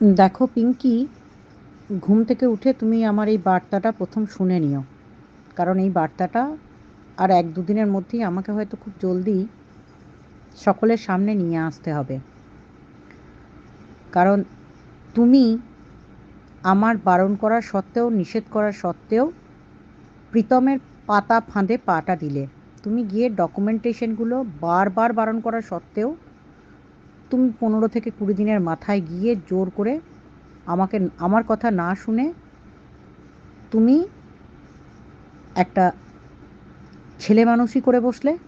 দেখো পিঙ্কি, ঘুম থেকে উঠে তুমি আমার এই বার্তাটা প্রথম শুনে নিও। কারণ এই বার্তাটা আর এক দুদিনের মধ্যেই আমাকে হয়তো খুব জলদি সকলের সামনে নিয়ে আসতে হবে। কারণ তুমি আমার বারণ করার সত্ত্বেও, নিষেধ করার সত্ত্বেও প্রীতমের পাতা ফাঁদে পাটা দিলে। তুমি গিয়ে ডকুমেন্টেশনগুলো বারবার বারণ করার সত্ত্বেও তুমি পনেরো থেকে কুড়ি দিনের মাথায় গিয়ে জোর করে আমাকে, আমার কথা না শুনে তুমি একটা ছেলে মানুষই করে বসলে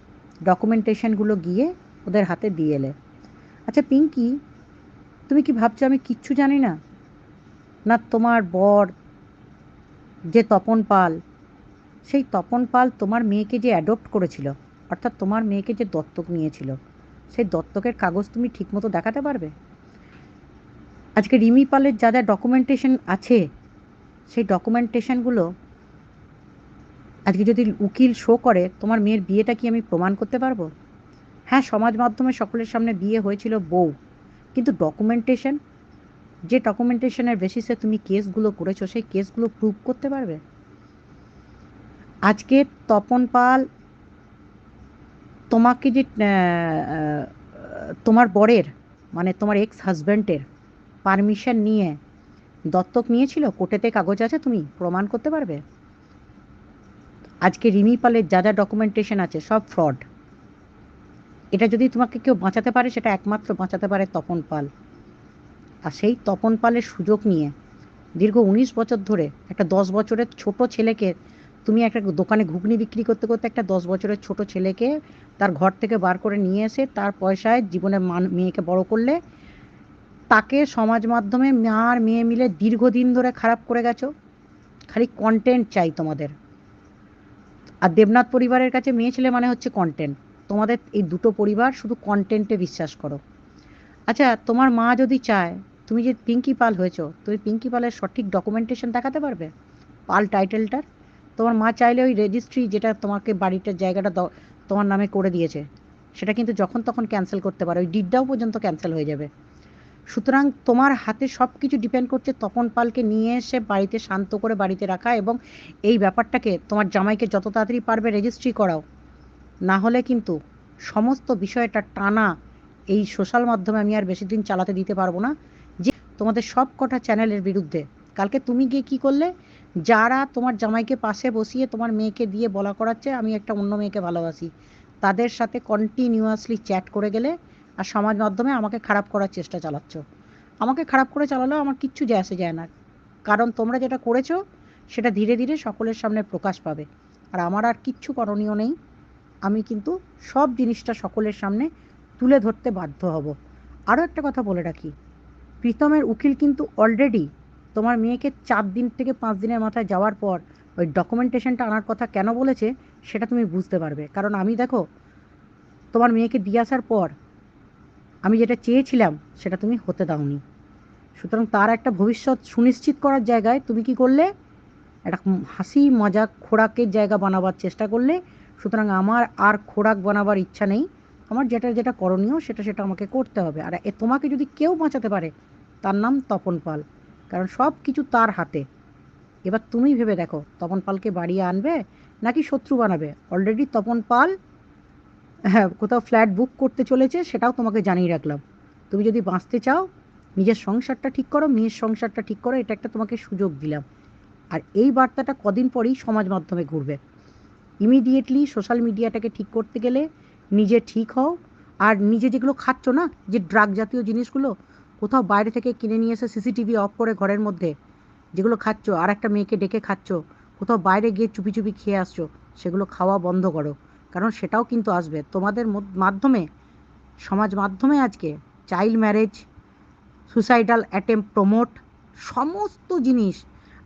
ডকুমেন্টেশনগুলো গিয়ে ওদের হাতে দিয়ে এলে। আচ্ছা পিঙ্কি, তুমি কি ভাবছ আমি কিচ্ছু জানি না? না তোমার বর, যে তপন পাল, সেই তপন পাল তোমার মেয়েকে যে অ্যাডপ্ট করেছিল, অর্থাৎ তোমার মেয়েকে যে দত্তক নিয়েছিল সেই দত্তকের কাগজ তুমি ঠিকমতো দেখাতে পারবে? আজকে রিমি পালের যা যা ডকুমেন্টেশন আছে, সেই ডকুমেন্টেশনগুলো আজকে যদি উকিল শো করে, তোমার মেয়ের বিয়েটা কি আমি প্রমাণ করতে পারব? হ্যাঁ সমাজ মাধ্যমে সকলের সামনে বিয়ে হয়েছিল বউ, কিন্তু ডকুমেন্টেশন যে ডকুমেন্টেশনের বেসিসে তুমি কেসগুলো করেছ, সেই কেসগুলো প্রুভ করতে পারবে? আজকে তপন পাল তোমাকে যে তোমার বরের মানে তোমার এক্স হাজব্যান্ডের পারমিশন নিয়ে দত্তক নিয়েছিল? কোর্টেতে কাগজ আছে তুমি? প্রমাণ করতে পারবে? আজকে রিমি পালের যা যা ডকুমেন্টেশন আছে, সব ফ্রড এটা যদি তোমাকে কেউ বাঁচাতে পারে, সেটা একমাত্র বাঁচাতে পারে তপন পাল। আর সেই তপন পালের সুযোগ নিয়ে দীর্ঘ উনিশ বছর ধরে, একটা দশ বছরের ছোট ছেলেকে তুমি একটা দোকানে ঘুগনি বিক্রি করতে করতে একটা দশ বছরের ছোট ছেলেকে তার ঘর থেকে বার করে নিয়ে এসে তার পয়সায় জীবনে মান মেয়েকে বড় করলে, তাকে সমাজ মাধ্যমে মা আর মেয়ে মিলে দীর্ঘদিন ধরে খারাপ করে গেছো। খালি কন্টেন্ট চাই তোমাদের। আর দেবনাথ পরিবারের কাছে মেয়ে ছেলে মানে হচ্ছে কন্টেন্ট তোমাদের এই দুটো পরিবার শুধু কন্টেন্টে বিশ্বাস করো। আচ্ছা তোমার মা যদি চায়, তুমি যে পিঙ্কি পাল হয়েছো, তুমি পিঙ্কি পালের সঠিক ডকুমেন্টেশন দেখাতে পারবে? পাল টাইটেলটার তোমার মা চাইলে ওই রেজিস্ট্রি যেটা তোমাকে বাড়িটার জায়গাটা তোমার নামে করে দিয়েছে, সেটা কিন্তু যখন তখন ক্যান্সেল করতে পারে। ওই ডিডটাও পর্যন্ত ক্যান্সেল হয়ে যাবে। সুতরাং তোমার হাতে সব কিছু ডিপেন্ড করছে তপন পালকে নিয়ে এসে বাড়িতে শান্ত করে বাড়িতে রাখা এবং এই ব্যাপারটাকে তোমার জামাইকে যত তাড়াতাড়ি পারবে রেজিস্ট্রি করাও। না হলে কিন্তু সমস্ত বিষয়টা টানা এই সোশ্যাল মাধ্যমে আমি আর বেশি দিন চালাতে দিতে পারব না। যে তোমাদের সব কটা চ্যানেলের বিরুদ্ধে। কালকে তুমি গিয়ে কি করলে? যারা তোমার জামাইকে পাশে বসিয়ে তোমার মেয়েকে দিয়ে বলা করাচ্ছে, আমি একটা অন্য মেয়েকে ভালোবাসি। তাদের সাথে কন্টিনিউয়াসলি চ্যাট করে গেলে আর সমাজ মাধ্যমে আমাকে খারাপ করার চেষ্টা চালাচ্ছ। আমাকে খারাপ করে চালালেও আমার কিচ্ছু যায় আসে, যায় না। কারণ তোমরা যেটা করেছ, সেটা ধীরে ধীরে সকলের সামনে প্রকাশ পাবে। আর আমার আর কিচ্ছু করণীয় নেই। আমি কিন্তু সব জিনিসটা সকলের সামনে তুলে ধরতে বাধ্য হব। আরও একটা কথা বলে রাখি। প্রীতমের উকিল কিন্তু অলরেডি তোমার মেয়েকে চার দিন থেকে পাঁচ দিনের মাথায় যাওয়ার পর ওই ডকুমেন্টেশনটা আনার কথা কেন বলেছে, সেটা তুমি বুঝতে পারবে। কারণ আমি দেখো, তোমার মেয়েকে দিয়ে আসার পর আমি যেটা চেয়েছিলাম, সেটা তুমি হতে দাওনি। সুতরাং তার একটা ভবিষ্যৎ সুনিশ্চিত করার জায়গায় তুমি কি করলে? একটা হাসি মজা খোরাকের জায়গা বানাবার চেষ্টা করলে। সুতরাং আমার আর খোরাক বানাবার ইচ্ছা নেই। আমার যেটা যেটা করণীয়, সেটা সেটা আমাকে করতে হবে। আর এ তোমাকে যদি কেউ বাঁচাতে পারে, তার নাম তপন পাল। কারণ সব কিছু তার হাতে। এবার তুমি ভেবে দেখো, তপন পালকে বাড়িয়ে আনবে নাকি শত্রু বানাবে? অলরেডি তপন পাল হ্যাঁ কোথাও ফ্ল্যাট বুক করতে চলেছে, সেটাও তোমাকে জানিয়ে রাখলাম। তুমি যদি বাঁচতে চাও, নিজের সংসারটা ঠিক করো, মেয়ের সংসারটা ঠিক করো, এটা একটা তোমাকে সুযোগ দিলাম। আর এই বার্তাটা কদিন পরেই সমাজ মাধ্যমে ঘুরবে। ইমিডিয়েটলি সোশ্যাল মিডিয়াটাকে ঠিক করতে গেলে নিজে ঠিক হও। আর নিজে যেগুলো খাচ্ছ না, যে ড্রাগ জাতীয় জিনিসগুলো কোথাও বাইরে থেকে কিনে নিয়ে এসে সিসিটিভি অফ করে ঘরের মধ্যে যেগুলো খাচ্ছ আর একটা মেয়েকে ডেকে খাচ্ছ, কোথাও বাইরে গিয়ে চুপি চুপি খেয়ে আসছো, সেগুলো খাওয়া বন্ধ করো। কারণ সেটাও কিন্তু আসবে। তোমাদের মাধ্যমে, সমাজ মাধ্যমে আজকে child marriage suicidal attempt promote সমস্ত জিনিস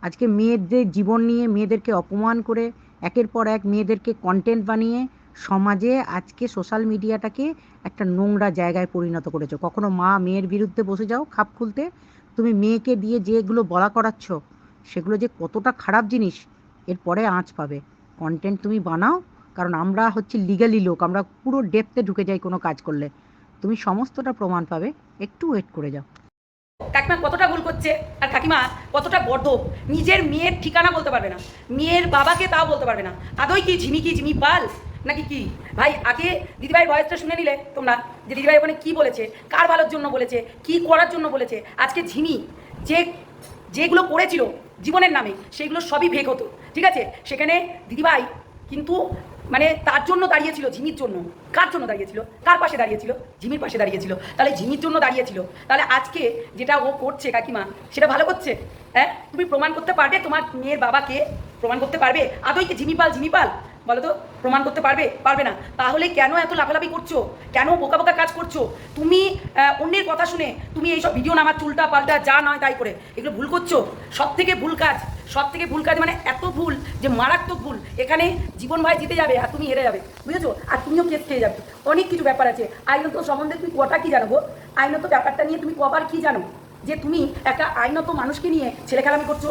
আজকে মেয়েদের জীবন নিয়ে, মেয়েদেরকে অপমান করে, একের পর এক মেয়েদেরকে কন্টেন্ট বানিয়ে সমাজে আজকে সোশ্যাল মিডিয়াটাকে একটা নোংরা জায়গায় পরিণত করেছ। কখনো মা মেয়ের বিরুদ্ধে বসে যাও, খাপ খুলতে, তুমি মেয়েকে দিয়ে যেগুলো বলা করাচ্ছ, সেগুলো যে কতটা খারাপ জিনিস এরপরে আঁচ পাবে। কন্টেন্ট তুমি বানাও, কারণ আমরা হচ্ছে লিগালি লোক, আমরা পুরো ডেপতে ঢুকে যাই কোনো কাজ করলে। তুমি সমস্তটা প্রমাণ পাবে, একটু ওয়েট করে যাও। কাকিমা কতটা ভুল করছে, আর কাকিমা কতটা গর্ধব নিজের মেয়ের ঠিকানা বলতে পারবে না। মেয়ের বাবাকে তাও বলতে পারবে না। আদৌ কি ঝিমি কি ঝিমি পাল নাকি কি? ভাই, আগে দিদিভাই ভয়েসটা শুনে নিলে তোমরা যে দিদিভাই ওখানে কি বলেছে, কার ভালোর জন্য বলেছে, কি করার জন্য বলেছে। আজকে ঝিমি যে যেগুলো করেছিল জীবনের নামে, সেগুলো সবই ভেগ হতো, ঠিক আছে? সেখানে দিদিভাই কিন্তু মানে তার জন্য দাঁড়িয়েছিল, ঝিমির জন্য। কার জন্য দাঁড়িয়েছিল? কার পাশে দাঁড়িয়েছিল? ঝিমির পাশে দাঁড়িয়েছিল। তাহলে ঝিমির জন্য দাঁড়িয়েছিল। তাহলে আজকে যেটা ও করছে, কাকিমা, সেটা ভালো করছে? হ্যাঁ? তুমি প্রমাণ করতে পারবে? তোমার মেয়ের বাবাকে প্রমাণ করতে পারবে? আদৌ কি ঝিমি পাল ঝিমি পাল বলো তো। প্রমাণ করতে পারবে পারবে না। তাহলে কেন এত লাফালাফি করছ? কেন বোকা বোকা কাজ করছ? তুমি অন্যের কথা শুনে তুমি এইসব ভিডিও নামার চুলটা পাল্টা যা নয় তাই করে। এগুলো ভুল করছ? সব থেকে ভুল কাজ সব থেকে ভুল কাজ মানে এত ভুল যে মারাত্মক ভুল। এখানে জীবন ভাই জিতে যাবে আর তুমি হেরে যাবে, বুঝেছ? আর তুমিও কেস খেয়ে যাবে। অনেক কিছু ব্যাপার আছে। আইনত সম্বন্ধে তুমি কটা কি জানো আইনত ব্যাপারটা নিয়ে তুমি কবার কি জানো? যে তুমি একটা আইনত মানুষকে নিয়ে ছেলে খেলামি করছ?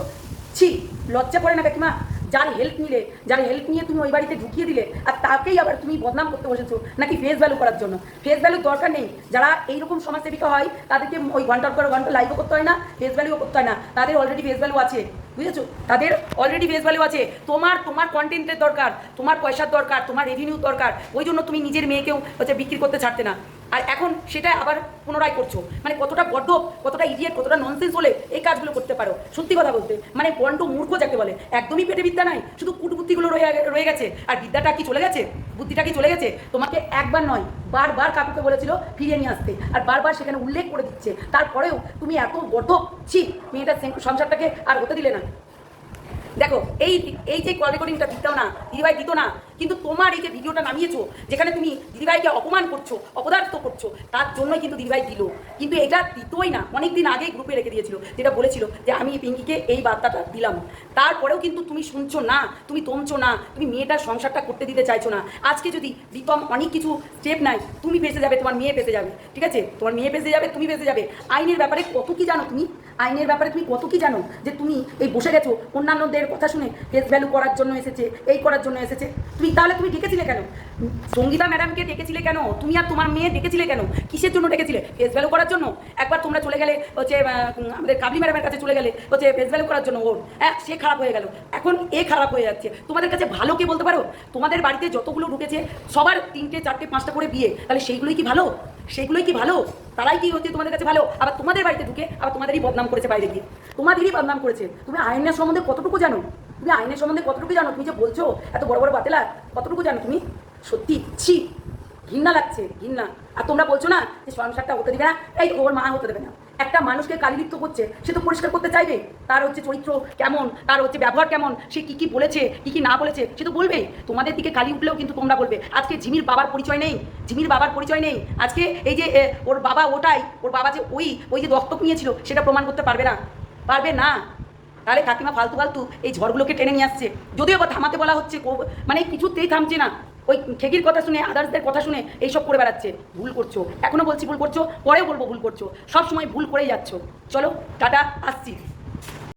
ছি, লজ্জা করে না কাকিমা যার হেল্প নিলে, যার হেল্প নিয়ে তুমি ওই বাড়িতে ঢুকিয়ে দিলে, আর তাকেই আবার তুমি বদনাম করতে বসেছো, নাকি ফেস ভ্যালু করার জন্য? ফেস ভ্যালু দরকার নেই। যারা এইরকম সমাজসেবিকা হয়, তাদেরকে ওই ঘণ্টার পর ঘণ্টা লাইভও করতে হয় না ফেস ভ্যালুও করতে হয় না। তাদের অলরেডি ফেস ভ্যালু আছে, বুঝেছ? তাদের অলরেডি ফেস ভ্যালু আছে। তোমার তোমার কন্টেন্টের দরকার, তোমার পয়সার দরকার, তোমার রেভিনিউ দরকার। ওই জন্য তুমি নিজের মেয়েকেও হচ্ছে বিক্রি করতে ছাড়তে না। আর এখন সেটা আবার পুনরায় করছ। মানে কতটা বড্ড, কতটা ইডিয়েট কতটা ননসেন্স হলে এই কাজগুলো করতে পারো। সত্যি কথা বলতে মানে বন্ড মূর্খ যাকে বলে, একদমই পেটে বিদ্যা নাই, শুধু কুটবুদ্ধিগুলো রয়ে রয়ে গেছে। আর বিদ্যাটা কি চলে গেছে? বুদ্ধিটা কি চলে গেছে? তোমাকে একবার নয়, বারবার কাকুকে বলেছিল ফিরিয়ে নিয়ে আসতে। আর বারবার সেখানে উল্লেখ করে দিচ্ছে। তারপরেও তুমি এত বড্ড, ছি, মেয়েটার সংসারটাকে আর হতে দিলে না। দেখো, এই এই যে কল রেকর্ডিংটা দিতেও না, দিদিভাই দিত না কিন্তু তোমার এই যে ভিডিওটা নামিয়েছো, যেখানে তুমি দিদিভাইকে অপমান করছ, অপদার্থ করছ, তার জন্যই কিন্তু দিদিভাই দিল। কিন্তু এটা দিতই না। অনেক দিন আগেই গ্রুপে রেখে দিয়েছিল, যেটা বলেছিল যে আমি পিঙ্কিকে এই বার্তাটা দিলাম। তারপরেও কিন্তু তুমি শুনছো না, তুমি তমছো না, তুমি মেয়েটার সংসারটা করতে দিতে চাইছো না। আজকে যদি রিতম অনেক কিছু স্টেপ নাই তুমি ফেসে যাবে, তোমার মেয়ে ফেসে যাবে, ঠিক আছে? তোমার মেয়ে ফেসে যাবে, তুমি ফেসে যাবে। আইনের ব্যাপারে কত কি জানো তুমি? আইনের ব্যাপারে তুমি কত কি জানো? যে তুমি এই বসে গেছো, অন্যান্যদের কথা শুনে ফেস ভ্যালু করার জন্য এসেছে, এই করার জন্য এসেছে। তুমি তাহলে তুমি ডেকেছিলে কেন? সঙ্গীতা ম্যাডামকে ডেকেছিলে কেন? তুমি আর তোমার মেয়ে ডেকেছিলে কেন? কিসের জন্য ডেকেছিলে? ফেস ভ্যালু করার জন্য? একবার তোমরা চলে গেলে হচ্ছে আমাদের কাবলি ম্যাডামের কাছে চলে গেলে হচ্ছে ফেস ভ্যালু করার জন্য ওর। হ্যাঁ সে খারাপ হয়ে গেল। এখন এ খারাপ হয়ে যাচ্ছে। তোমাদের কাছে ভালো কে বলতে পারো? তোমাদের বাড়িতে যতগুলো ঢুকেছে, সবার তিনটে, চারটে, পাঁচটা করে বিয়ে। তাহলে সেইগুলোই কি ভালো? সেইগুলোই কি ভালো? তারাই কি হচ্ছে তোমাদের কাছে ভালো? আবার তোমাদের বাড়িতে ঢুকে আবার তোমাদেরই বদনাম করেছে বাইরে গিয়ে। তোমাদেরই বদনাম করেছে। তুমি আইনের সম্বন্ধে কতটুকু জানো? তুমি আইনের সম্বন্ধে কতটুকু জানো তুমি যে বলছো? এত বড় বড় বাতেলা, কতটুকু জানো তুমি? সত্যি, ছি, ঘৃণা লাগছে, ঘৃণা। আর তোমরা বলছো না যে সংসারটা হতে দেবে না? এই ওর মা হতে দেবে না। একটা মানুষকে কালিলিপ্ত করছে, সে তো পরিষ্কার করতে চাইবে। তার হচ্ছে চরিত্র কেমন? তার হচ্ছে ব্যবহার কেমন? সে কি কি বলেছে, কি কি না বলেছে, সে তো বলবেই। তোমাদের দিকে কালি উঠলেও কিন্তু তোমরা বলবে, আজকে জিমির বাবার পরিচয় নেই, জিমির বাবার পরিচয় নেই। আজকে এই যে ওর বাবা ওটাই, ওর বাবা যে ওই ওই যে দত্তক নিয়েছিল, সেটা প্রমাণ করতে পারবে না। পারবে না। তাহলে কাকিমা, ফালতু ফালতু, এই ঝড়গুলোকে টেনে নিয়ে আসছে। যদিও বা থামাতে বলা হচ্ছে মানে কিছুতেই থামছে না। ওই খেকির কথা শুনে আদার্সদের কথা শুনে এইসব করে বেড়াচ্ছে। ভুল করছ। এখনও বলছি ভুল করছ, পরেও বলব ভুল করছ। সব সময় ভুল করেই যাচ্ছ। চলো, টাটা, আসছি।